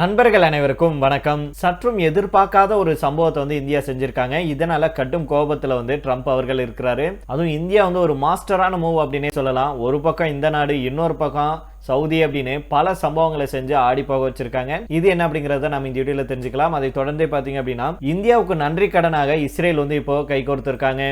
நண்பர்கள் அனைவருக்கும் வணக்கம். சற்றும் எதிர்பார்க்காத ஒரு சம்பவத்தை வந்து இந்தியா செஞ்சிருக்காங்க. இதனால கட்டும் கோபத்துல வந்து ட்ரம்ப் அவர்கள் இருக்கிறாரு. அதுவும் இந்தியா வந்து ஒரு மாஸ்டரான மூவ் அப்படின்னே சொல்லலாம். ஒரு பக்கம் இந்த நாடு இன்னொரு பக்கம் சவுதி அப்படின்னு பல சம்பவங்களை செஞ்சு ஆடி போக வச்சிருக்காங்க. இது என்ன அப்படிங்கறத நம்ம இந்த வீடியோல தெரிஞ்சுக்கலாம். அதை தொடர்ந்து பாத்தீங்க அப்படின்னா இந்தியாவுக்கு நன்றி கடனாக இஸ்ரேல் வந்து இப்போ கை கொடுத்துருக்காங்க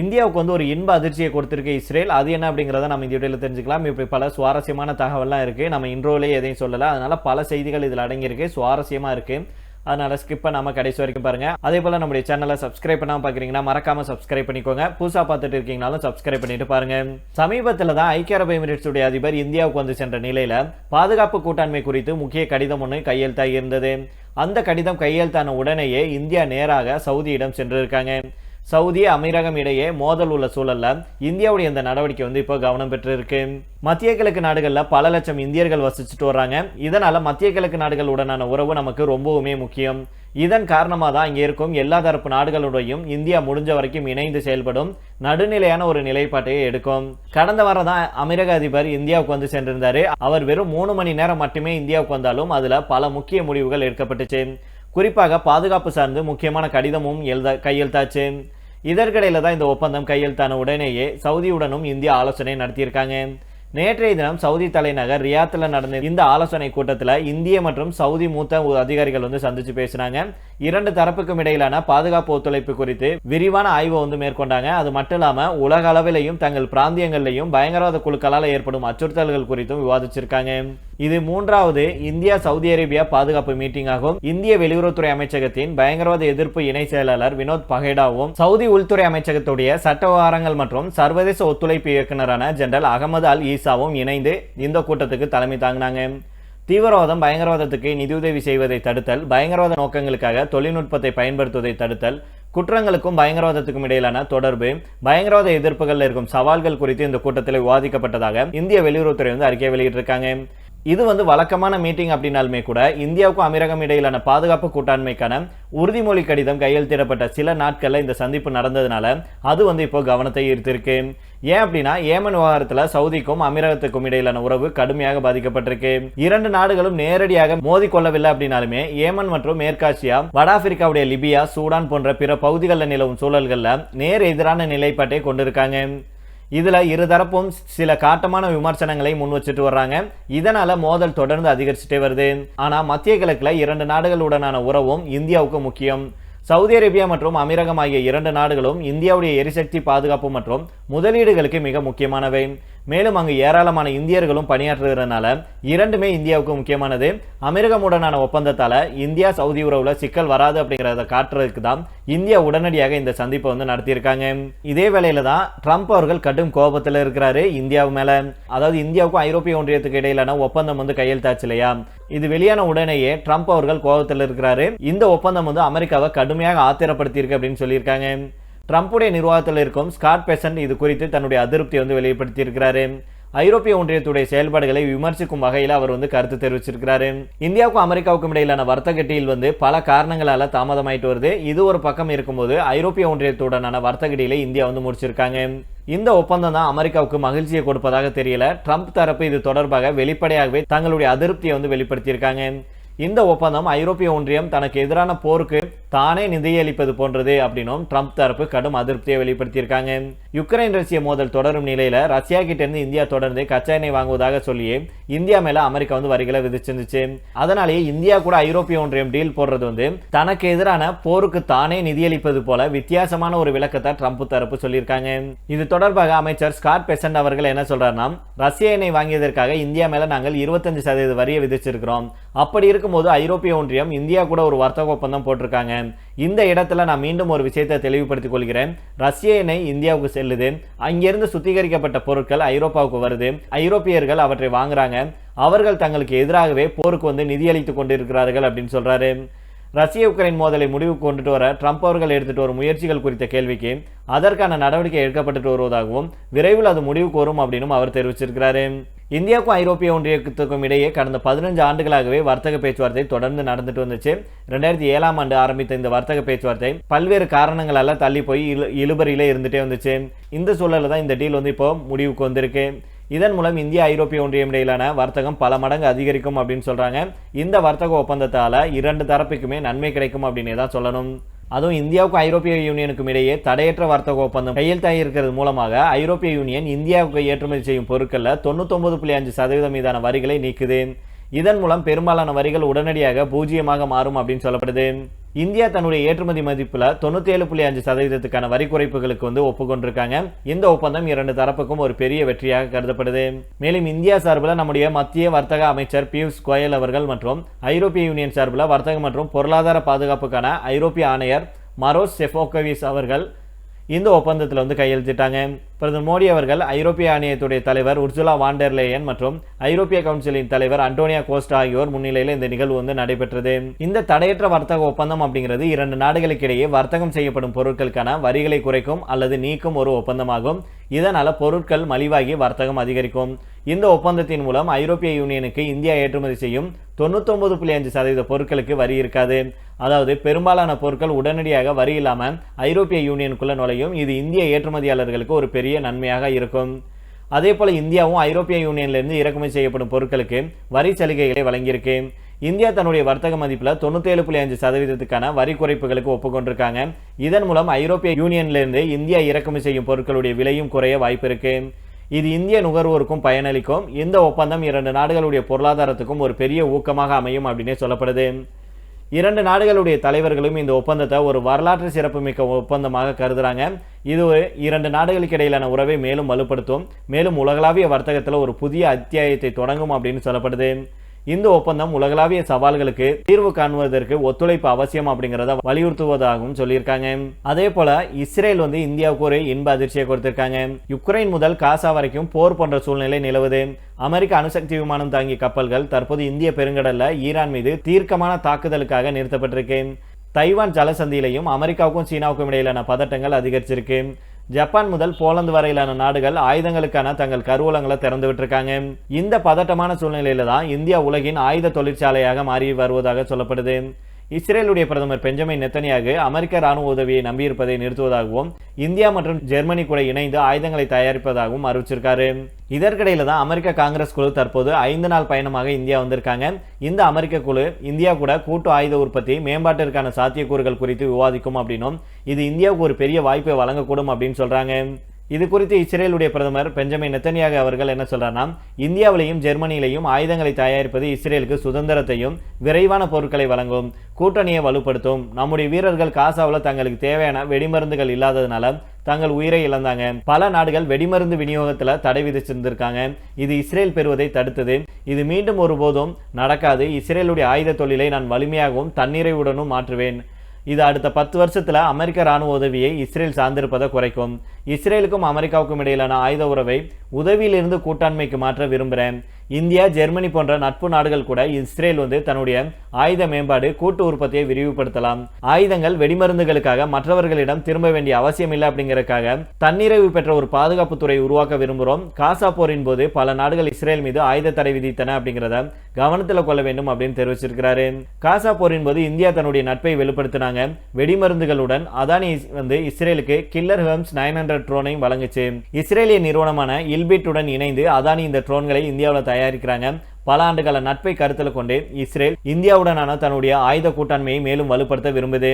இந்தியாவுக்கு வந்து ஒரு இன்ப அதிர்ச்சியை கொடுத்துருக்கு இஸ்ரேல். அது என்ன அப்படிங்கிறத நம்ம இந்த இடையில தெரிஞ்சுக்கலாம். இப்படி பல சுவாரஸ்யமான தகவல்லாம் இருக்குது நம்ம இன்ட்ரோலே எதையும் சொல்லலை. அதனால் பல செய்திகள் இதில் அடங்கியிருக்கு. சுவாரஸ்யமாக இருக்குது அதனால் ஸ்கிப் நம்ம கடைசி வரைக்கும் பாருங்கள் அதே போல் நம்முடைய சேனலை சப்ஸ்கிரைப் பண்ணாமல் பார்க்குறீங்கன்னா மறக்காமல் சப்ஸ்கிரைப் பண்ணிக்கோங்க. புதுசாக பார்த்துட்டு இருக்கீங்கனாலும் சப்ஸ்கிரைப் பண்ணிட்டு பாருங்க. சமீபத்தில் தான் ஐக்கிய அரபு எமிரேட்ஸுடைய அதிபர் இந்தியாவுக்கு வந்து சென்ற நிலையில் பாதுகாப்பு கூட்டாண்மை குறித்து முக்கிய கடிதம் ஒன்று கையெழுத்தாகி இருந்தது. அந்த கடிதம் கையெழுத்தான உடனேயே இந்தியா நேராக சவுதியிடம் சென்றிருக்காங்க. சவுதி அமீரகம் இடையே மோதல் உள்ள சூழலில் இந்தியாவுடைய இந்த நடவடிக்கை வந்து இப்போ கவனம் பெற்றிருக்கு. மத்திய கிழக்கு நாடுகளில் பல லட்சம் இந்தியர்கள் வசிச்சுட்டு வர்றாங்க இதனால் மத்திய கிழக்கு நாடுகளுடனான உறவு நமக்கு ரொம்பவுமே முக்கியம். இதன் காரணமாக தான் இங்கே இருக்கும் எல்லா தரப்பு நாடுகளுடையும் இந்தியா முடிஞ்ச வரைக்கும் இணைந்து செயல்படும் நடுநிலையான ஒரு நிலைப்பாட்டையை எடுக்கும். கடந்த வாரம் தான் அமெரிக்க அதிபர் இந்தியாவுக்கு வந்து சென்றிருந்தாரு. அவர் வெறும் மூணு மணி நேரம் மட்டுமே இந்தியாவுக்கு வந்தாலும் அதில் பல முக்கிய முடிவுகள் எடுக்கப்பட்டுச்சு. குறிப்பாக பாதுகாப்பு சார்ந்து முக்கியமான கடிதமும் எழுத கையெழுத்தாச்சு. இதற்கிடையில் தான் இந்த ஒப்பந்தம் கையெழுத்தான உடனேயே சவுதியுடனும் இந்தியா ஆலோசனை நடத்தியிருக்காங்க. நேற்றைய தினம் சவுதி தலைநகர் ரியாத்தில் நடந்த இந்த ஆலோசனை கூட்டத்தில் இந்திய மற்றும் சவுதி மூத்த அதிகாரிகள் வந்து சந்திச்சு பேசினாங்க. இரண்டு தரப்புக்கும் இடையிலான பாதுகாப்பு ஒத்துழைப்பு குறித்து விரிவான ஆய்வை வந்து மேற்கொண்டாங்க. அது மட்டும் இல்லாமல் உலக அளவிலையும் தங்கள் பிராந்தியங்களிலையும் பயங்கரவாத குழுக்களால் ஏற்படும் அச்சுறுத்தல்கள் குறித்தும் விவாதிச்சிருக்காங்க. இது மூன்றாவது இந்தியா சவுதி அரேபியா பாதுகாப்பு மீட்டிங் ஆகும். இந்திய வெளியுறவுத்துறை அமைச்சகத்தின் பயங்கரவாத எதிர்ப்பு இணை செயலாளர் வினோத் பகேடாவும் சவுதி உள்துறை அமைச்சகத்துடைய சட்ட விவகாரங்கள் மற்றும் சர்வதேச ஒத்துழைப்பு இயக்குநரான ஜெனரல் அகமது அல் ஈசாவும் இணைந்து இந்த கூட்டத்துக்கு தலைமை தாங்கினாங்க. தீவிரவாதம் பயங்கரவாதத்துக்கு நிதியுதவி செய்வதை தடுத்தல் பயங்கரவாத நோக்கங்களுக்காக தொழில்நுட்பத்தை பயன்படுத்துவதை தடுத்தல் குற்றங்களுக்கும் பயங்கரவாதத்துக்கும் இடையிலான தொடர்பு பயங்கரவாத எதிர்ப்புகளில் இருக்கும் சவால்கள் குறித்து இந்த கூட்டத்தில் விவாதிக்கப்பட்டதாக இந்திய வெளியுறவுத்துறை வந்து அறிக்கை வெளியிட்டிருக்காங்க. இது வந்து வழக்கமான மீட்டிங் அப்படின்னாலுமே கூட இந்தியாவுக்கும் அமீரகம் இடையிலான பாதுகாப்பு கூட்டாண்மைக்கான உறுதிமொழி கடிதம் கையெழுத்திடப்பட்ட சில நாட்களில் இந்த சந்திப்பு நடந்ததுனால அது வந்து இப்போ கவனத்தை ஈர்த்திருக்கு. ஏன் அப்படின்னா ஏமன் விவகாரத்தில் சவுதிக்கும் அமீரகத்துக்கும் இடையிலான உறவு கடுமையாக பாதிக்கப்பட்டிருக்கு. இரண்டு நாடுகளும் நேரடியாக மோதி கொள்ளவில்லை அப்படின்னாலுமே ஏமன் மற்றும் மேற்காசியா வட ஆப்பிரிக்காவுடைய லிபியா சூடான் போன்ற பிற பகுதிகளில் நிலவும் சூழல்களில் நேர் எதிரான நிலைப்பாட்டை கொண்டிருக்காங்க. இதில் இருதரப்பும் சில காட்டமான விமர்சனங்களை முன் வச்சுட்டு வர்றாங்க. இதனால மோதல் தொடர்ந்து அதிகரிச்சுட்டே வருது. ஆனால் மத்திய கிழக்கில் இரண்டு நாடுகளுடனான உறவும் இந்தியாவுக்கு முக்கியம். சவுதி அரேபியா மற்றும் அமீரகம் ஆகிய இரண்டு நாடுகளும் இந்தியாவுடைய எரிசக்தி பாதுகாப்பு மற்றும் முதலீடுகளுக்கு மிக முக்கியமானவை. மேலும் அங்கு ஏராளமான இந்தியர்களும் பணியாற்றுகிறதுனால இரண்டுமே இந்தியாவுக்கு முக்கியமானது. அமெரிக்கமுடனான ஒப்பந்தத்தால் இந்தியா சவுதி உறவுல சிக்கல் வராது அப்படிங்கிறத காட்டுறதுக்கு தான் இந்தியா உடனடியாக இந்த சந்திப்பை வந்து நடத்தியிருக்காங்க. இதே வேளையில தான் ட்ரம்ப் அவர்கள் கடும் கோபத்தில் இருக்கிறாரு இந்தியாவு மேல. அதாவது இந்தியாவுக்கும் ஐரோப்பிய ஒன்றியத்துக்கு இடையிலான ஒப்பந்தம் வந்து கையெழுத்தாச்சு இல்லையா? இது வெளியான உடனேயே ட்ரம்ப் அவர்கள் கோபத்தில் இருக்கிறாரு. இந்த ஒப்பந்தம் வந்து அமெரிக்காவை கடுமையாக ஆத்திரப்படுத்தியிருக்கு அப்படின்னு சொல்லியிருக்காங்க. ட்ரம்ப்புடைய நிர்வாகத்தில் இருக்கும் ஸ்காட் பெசன்ட் இது குறித்து தன்னுடைய அதிருப்தியை வந்து வெளிப்படுத்தியிருக்கிறாரு. ஐரோப்பிய ஒன்றியத்துடைய செயல்பாடுகளை விமர்சிக்கும் வகையில் அவர் வந்து கருத்து தெரிவிச்சிருக்கிறாரு. இந்தியாவுக்கும் அமெரிக்காவுக்கும் இடையிலான வர்த்தக டீல் வந்து பல காரணங்களால தாமதமாயிட்டு வருது. இது ஒரு பக்கம் இருக்கும்போது ஐரோப்பிய ஒன்றியத்துடனான வர்த்தக டீலை இந்தியா வந்து முடிச்சிருக்காங்க. இந்த ஒப்பந்தம் தான் அமெரிக்காவுக்கு மகிழ்ச்சியை கொடுப்பதாக தெரியல. ட்ரம்ப் தரப்பு இது தொடர்பாக வெளிப்படையாகவே தங்களுடைய அதிருப்தியை வந்து வெளிப்படுத்தியிருக்காங்க. இந்த ஒப்பந்தம் ஐரோப்பிய ஒன்றியம் தனக்கு எதிரான போருக்கு தானே நிதியளிப்பது போன்றது அப்படின்னும் ட்ரம்ப் தரப்பு கடும் அதிருப்தியை வெளிப்படுத்தியிருக்காங்க. யுக்ரைன் ரஷ்ய மோதல் தொடரும் நிலையில ரஷ்யா கிட்ட இருந்து இந்தியா தொடர்ந்து கச்சா எண்ணெய் வாங்குவதாக சொல்லியே இந்தியா மேல அமெரிக்கா வந்து வரிகளை விதிச்சிருந்துச்சு. அதனாலேயே இந்தியா கூட ஐரோப்பிய ஒன்றியம் டீல் போடுறது வந்து தனக்கு எதிரான போருக்கு தானே நிதியளிப்பது போல வித்தியாசமான ஒரு விளக்கத்தை ட்ரம்ப் தரப்பு சொல்லியிருக்காங்க. இது தொடர்பாக அமைச்சர் ஸ்காட் பெசன்ட் அவர்கள் என்ன சொல்றாருன்னா ரஷ்ய எண்ணெய் வாங்கியதற்காக இந்தியா மேல நாங்கள் இருபத்தஞ்சு சதவீத வரியை விதிச்சிருக்கிறோம். அப்படி இருக்கும்போது ஐரோப்பிய ஒன்றியம் இந்தியா கூட ஒரு வர்த்தக ஒப்பந்தம் போட்டிருக்காங்க. இந்த இடத்துல நான் மீண்டும் ஒரு விஷயத்தை தெளிவுபடுத்திக் கொள்கிறேன். ரஷ்ய எண்ணெய் இந்தியாவுக்கு செல்லுது. அங்கிருந்து சுத்திகரிக்கப்பட்ட பொருட்கள் ஐரோப்பாவுக்கு வருது. ஐரோப்பியர்கள் அவற்றை வாங்குறாங்க. அவர்கள் தங்களுக்கு எதிராகவே போருக்கு வந்து நிதியளித்துக் கொண்டிருக்கிறார்கள் அப்படின்னு சொல்றாரு. ரஷ்ய உக்ரைன் மோதலை முடிவுக்கு கொண்டுட்டு வர ட்ரம்ப் அவர்கள் எடுத்துட்டு வரும் முயற்சிகள் குறித்த கேள்விக்கு அதற்கான நடவடிக்கை எடுக்கப்பட்டு வருவதாகவும் விரைவில் அது முடிவுக்கு வரும் அப்படின்னு அவர் தெரிவிச்சிருக்கிறாரு. இந்தியாவுக்கும் ஐரோப்பிய ஒன்றியத்துக்கும் இடையே கடந்த பதினஞ்சு ஆண்டுகளாகவே வர்த்தக பேச்சுவார்த்தை தொடர்ந்து நடந்துட்டு வந்துச்சு. ரெண்டாயிரத்தி ஏழாம் ஆண்டு ஆரம்பித்த இந்த வர்த்தக பேச்சுவார்த்தை பல்வேறு காரணங்களால தள்ளி போய் இழு இழுபறியிலே இருந்துட்டே வந்துச்சு. இந்த சூழலில் தான் இந்த டீல் வந்து இப்போ முடிவுக்கு வந்திருக்கு. இதன் மூலம் இந்தியா ஐரோப்பிய ஒன்றியம் இடையிலான வர்த்தகம் பல மடங்கு அதிகரிக்கும் அப்படின்னு சொல்கிறாங்க இந்த வர்த்தக ஒப்பந்தத்தால் இரண்டு தரப்புக்குமே நன்மை கிடைக்கும் அப்படின்னு தான் சொல்லணும். அதுவும் இந்தியாவுக்கும் ஐரோப்பிய யூனியனுக்கும் இடையே தடையற்ற வர்த்தக ஒப்பந்தம் கையெழுத்தாகி இருக்கிறது மூலமாக ஐரோப்பிய யூனியன் இந்தியாவுக்கு ஏற்றுமதி செய்யும் பொருட்களில் தொண்ணூத்தொம்பது புள்ளி அஞ்சு சதவீதம் மீதான வரிகளை நீக்குது. இதன் மூலம் பெரும்பாலான வரிகள் உடனடியாக பூஜ்ஜியமாக மாறும் அப்படின்னு சொல்லப்படுது. இந்தியா தன்னுடைய ஏற்றுமதி மதிப்பில் தொண்ணூத்தி ஏழு புள்ளி அஞ்சு சதவீதத்துக்கான வரி குறைப்புகளுக்கு வந்து ஒப்புக்கொண்டிருக்காங்க. இந்த ஒப்பந்தம் இரண்டு தரப்புக்கும் ஒரு பெரிய வெற்றியாக கருதப்படுது. மேலும் இந்தியா சார்பில் நம்முடைய மத்திய வர்த்தக அமைச்சர் பியூஷ் கோயல் அவர்கள் மற்றும் ஐரோப்பிய யூனியன் சார்பில் வர்த்தக மற்றும் பொருளாதார பாதுகாப்புக்கான ஐரோப்பிய ஆணையர் மரோஸ் செஃபோகவிஸ் அவர்கள் இந்த ஒப்பந்தத்தில் வந்து கையெழுத்திட்டாங்க. பிரதமர் மோடி அவர்கள் ஐரோப்பிய ஆணையத்துடைய தலைவர் உர்சுலா வாண்டர்லேயன் மற்றும் ஐரோப்பிய கவுன்சிலின் தலைவர் அண்டோனியா கோஸ்டா ஆகியோர் முன்னிலையில் இந்த நிகழ்வு வந்து நடைபெற்றது. இந்த தடையற்ற வர்த்தக ஒப்பந்தம் அப்படிங்கிறது இரண்டு நாடுகளுக்கிடையே வர்த்தகம் செய்யப்படும் பொருட்களுக்கான வரிகளை குறைக்கும் அல்லது நீக்கும் ஒரு ஒப்பந்தமாகும். இதனால் பொருட்கள் மலிவாகி வர்த்தகம் அதிகரிக்கும். இந்த ஒப்பந்தத்தின் மூலம் ஐரோப்பிய யூனியனுக்கு இந்தியா ஏற்றுமதி செய்யும் தொண்ணூத்தொன்பது புள்ளி அஞ்சு சதவீத பொருட்களுக்கு வரி இருக்காது. அதாவது பெரும்பாலான பொருட்கள் உடனடியாக வரி இல்லாமல் ஐரோப்பிய யூனியனுக்குள்ள நுழையும். இது இந்திய ஏற்றுமதியாளர்களுக்கு ஒரு பெரிய நன்மையாக இருக்கும். அதே போல் இந்தியாவும் ஐரோப்பிய யூனியன்லேருந்து இறக்குமதி செய்யப்படும் பொருட்களுக்கு வரி சலுகைகளை வழங்கியிருக்கு. இந்தியா தன்னுடைய வர்த்தக மதிப்பில் தொண்ணூத்தேழு புள்ளி அஞ்சு சதவீதத்துக்கான வரி குறைப்புகளுக்கு ஒப்புக்கொண்டிருக்காங்க. இதன் மூலம் ஐரோப்பிய யூனியன்லேருந்து இந்தியா இறக்குமதி செய்யும் பொருட்களுடைய விலையும் குறைய வாய்ப்பு இருக்கு. இது இந்திய நுகர்வோருக்கும் பயனளிக்கும். இந்த ஒப்பந்தம் இரண்டு நாடுகளுடைய பொருளாதாரத்துக்கும் ஒரு பெரிய ஊக்கமாக அமையும் அப்படின்னே சொல்லப்படுது. இரண்டு நாடுகளுடைய தலைவர்களும் இந்த ஒப்பந்தத்தை ஒரு வரலாற்று சிறப்புமிக்க ஒப்பந்தமாக கருதுறாங்க. இது ஒரு இரண்டு நாடுகளுக்கு இடையிலான உறவை மேலும் வலுப்படுத்தும். மேலும் உலகளாவிய வர்த்தகத்தில் ஒரு புதிய அத்தியாயத்தை தொடங்கும் அப்படின்னு சொல்லப்படுது. இந்த ஒப்பந்தம் உலகளாவிய சவால்களுக்கு தீர்வு காணுவதற்கு ஒத்துழைப்பு அவசியம் அப்படிங்கிறத வலியுறுத்துவதாகவும் சொல்லியிருக்காங்க. அதே போல இஸ்ரேல் வந்து இந்தியாவுக்கு ஒரு இன்ப அதிர்ச்சியை கொடுத்திருக்காங்க. யுக்ரைன் முதல் காசா வரைக்கும் போர் போன்ற சூழ்நிலை நிலவுது. அமெரிக்க அணுசக்தி விமானம் தாங்கிய கப்பல்கள் தற்போது இந்திய பெருங்கடல்ல ஈரான் மீது தீர்க்கமான தாக்குதலுக்காக நிறுத்தப்பட்டிருக்கு. தைவான் ஜலசந்தியிலையும் அமெரிக்காவுக்கும் சீனாவுக்கும் இடையிலான பதட்டங்கள் அதிகரிச்சிருக்கு. ஜப்பான் முதல் போலந்து வரையிலான நாடுகள் ஆயுதங்களுக்கான தங்கள் கருவூலங்களை திறந்து விட்டிருக்காங்க. இந்த பதட்டமான சூழ்நிலையில தான் இந்தியா உலகின் ஆயுத தொழிற்சாலையாக மாறி வருவதாக சொல்லப்படுது. இஸ்ரேலுடைய பிரதமர் பெஞ்சமின் நெத்தனியாக அமெரிக்க ராணுவ உதவியை நம்பியிருப்பதை நிறுத்துவதாகவும் இந்தியா மற்றும் ஜெர்மனி கூட இணைந்து ஆயுதங்களை தயாரிப்பதாகவும் அறிவிச்சிருக்காரு. இதற்கிடையில தான் அமெரிக்க காங்கிரஸ் குழு தற்போது ஐந்து நாள் பயணமாக இந்தியா வந்திருக்காங்க. இந்த அமெரிக்க குழு இந்தியா கூட கூட்டு ஆயுத உற்பத்தி மேம்பாட்டிற்கான சாத்தியக்கூறுகள் குறித்து விவாதிக்கும் அப்படின்னும் இது இந்தியாவுக்கு ஒரு பெரிய வாய்ப்பை வழங்கக்கூடும் அப்படின்னு சொல்றாங்க. இது குறித்து இஸ்ரேலுடைய பிரதமர் பெஞ்சமின் நெத்தனியாக அவர்கள் என்ன சொல்றாருன்னா இந்தியாவிலையும் ஜெர்மனியிலையும் ஆயுதங்களை தயாரிப்பது இஸ்ரேலுக்கு சுதந்திரத்தையும் விரைவான பொருட்களை வழங்கும் கூட்டணியை வலுப்படுத்தும். நம்முடைய வீரர்கள் காசாவில் தங்களுக்கு தேவையான வெடிமருந்துகள் இல்லாததுனால தங்கள் உயிரை இழந்தாங்க. பல நாடுகள் வெடிமருந்து விநியோகத்தில் தடை விதிச்சிருந்திருக்காங்க. இது இஸ்ரேல் பெறுவதை தடுத்தது. இது மீண்டும் ஒருபோதும் நடக்காது. இஸ்ரேலுடைய ஆயுத தொழிலை நான் வலிமையாகவும் தன்னிறைவுடனும் மாற்றுவேன். இது அடுத்த பத்து வருஷத்தில் அமெரிக்க ராணுவ உதவியை இஸ்ரேல் சார்ந்திருப்பதை குறைக்கும். இஸ்ரேலுக்கும் அமெரிக்காவுக்கும் இடையிலான ஆயுத உறவை உதவியிலிருந்து கூட்டாண்மைக்கு மாற்ற விரும்புகிறேன் இந்தியா ஜெர்மனி போன்ற நட்பு நாடுகள் கூட இஸ்ரேல் வந்து தன்னுடைய ஆயுத மேம்பாடு கூட்டு உற்பத்தியை விரிவுபடுத்தலாம். ஆயுதங்கள் வெடிமருந்துகளுக்காக மற்றவர்களிடம் திரும்ப வேண்டிய அவசியம் இல்லை அப்படிங்கறதுக்காக தன்னிறைவு பெற்ற ஒரு பாதுகாப்பு துறை உருவாக்க விரும்புகிறோம் காசா போரின் போது பல நாடுகள் இஸ்ரேல் மீது ஆயுத தடை விதித்தன அப்படிங்கிறத கவனத்தில் கொள்ள வேண்டும் அப்படின்னு தெரிவிச்சிருக்கிறாரு. காசா போரின் போது இந்தியா தன்னுடைய நட்பை வெளிப்படுத்தினாங்க. வெடிமருந்துகளுடன் அதானி வந்து இஸ்ரேலுக்கு கில்லர் ஹெம்ஸ் நைன் ஹண்ட்ரட் ட்ரோனையும் வழங்குச்சு. இஸ்ரேலிய நிறுவனமான இல்பிட்டுடன் இணைந்து அதானி இந்த ட்ரோன்களை இந்தியாவில் தயாரிக்கிறாங்க. பல ஆண்டுகால நட்பை கருத்தில் கொண்டு இஸ்ரேல் இந்தியாவுடனான தன்னுடைய ஆயுத கூட்டாண்மையை மேலும் வலுப்படுத்த விரும்புது.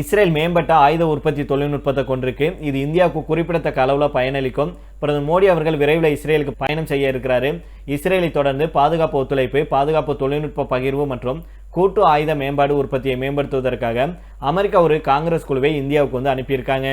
இஸ்ரேல் மேம்பட்ட ஆயுத உற்பத்தி தொழில்நுட்பத்தை கொண்டிருக்கு. இது இந்தியாவுக்கு குறிப்பிடத்தக்க அளவில் பயனளிக்கும். பிரதமர் மோடி அவர்கள் விரைவில் இஸ்ரேலுக்கு பயணம் செய்ய இருக்கிறாரு. இஸ்ரேலை தொடர்ந்து பாதுகாப்பு ஒத்துழைப்பு பாதுகாப்பு தொழில்நுட்ப பகிர்வு மற்றும் கூட்டு ஆயுத மேம்பாடு உற்பத்தியை மேம்படுத்துவதற்காக அமெரிக்கா ஒரு காங்கிரஸ் குழுவை இந்தியாவுக்கு வந்து அனுப்பியிருக்காங்க.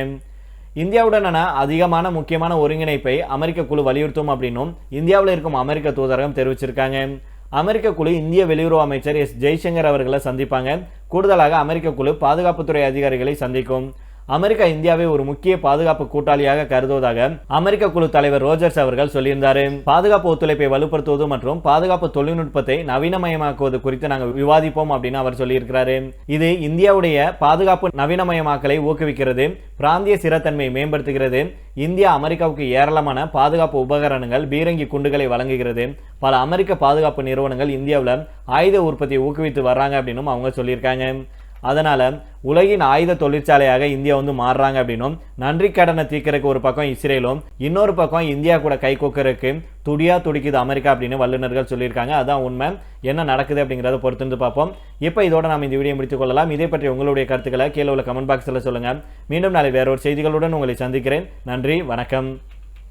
இந்தியாவுடனான அதிகமான முக்கியமான ஒருங்கிணைப்பை அமெரிக்க குழு வலியுறுத்தும் அப்படின்னும் இந்தியாவில் இருக்கும் அமெரிக்க தூதரகம் தெரிவிச்சிருக்காங்க. அமெரிக்க குழு இந்திய வெளியுறவு அமைச்சர் எஸ். ஜெய்சங்கர் அவர்களை சந்திப்பாங்க. கூடுதலாக அமெரிக்க குழு பாதுகாப்புத்துறை அதிகாரிகளை சந்திக்கும். அமெரிக்கா இந்தியாவை ஒரு முக்கிய பாதுகாப்பு கூட்டாளியாக கருதுவதாக அமெரிக்க குழு தலைவர் ரோஜர்ஸ் அவர்கள் சொல்லியிருந்தார். பாதுகாப்பு ஒத்துழைப்பை வலுப்படுத்துவது மற்றும் பாதுகாப்பு தொழில்நுட்பத்தை நவீனமயமாக்குவது குறித்து நாங்கள் விவாதிப்போம் அப்படின்னு அவர் சொல்லியிருக்கிறாரு. இது இந்தியாவுடைய பாதுகாப்பு நவீனமயமாக்கலை ஊக்குவிக்கிறது பிராந்திய சிறத்தன்மையை மேம்படுத்துகிறது இந்தியா அமெரிக்காவுக்கு ஏராளமான பாதுகாப்பு உபகரணங்கள் பீரங்கி குண்டுகளை வழங்குகிறது. பல அமெரிக்க பாதுகாப்பு நிறுவனங்கள் இந்தியாவில் ஆயுத உற்பத்தியை ஊக்குவித்து வர்றாங்க அப்படின்னும் அவங்க சொல்லியிருக்காங்க. அதனால் உலகின் ஆயுத தொழிற்சாலையாக இந்தியா வந்து மாறுறாங்க அப்படின்னும் நன்றி கடனை தீர்க்கறதுக்கு ஒரு பக்கம் இஸ்ரேலும் இன்னொரு பக்கம் இந்தியா கூட கை கோக்கறதுக்கு துடியா துடிக்குது அமெரிக்கா அப்படின்னு வல்லுநர்கள் சொல்லியிருக்காங்க. அதான் உண்மை. என்ன நடக்குது அப்படிங்கிறத பொறுத்து இருந்து பார்ப்போம். இப்போ இதோட நாம் இந்த வீடியோ முடித்துக் கொள்ளலாம். இதை பற்றி உங்களுடைய கருத்துக்களை கீழே உள்ள கமெண்ட் பாக்ஸில் சொல்லுங்கள் மீண்டும் நாளை வேறொரு செய்திகளுடன் உங்களை சந்திக்கிறேன். நன்றி வணக்கம்.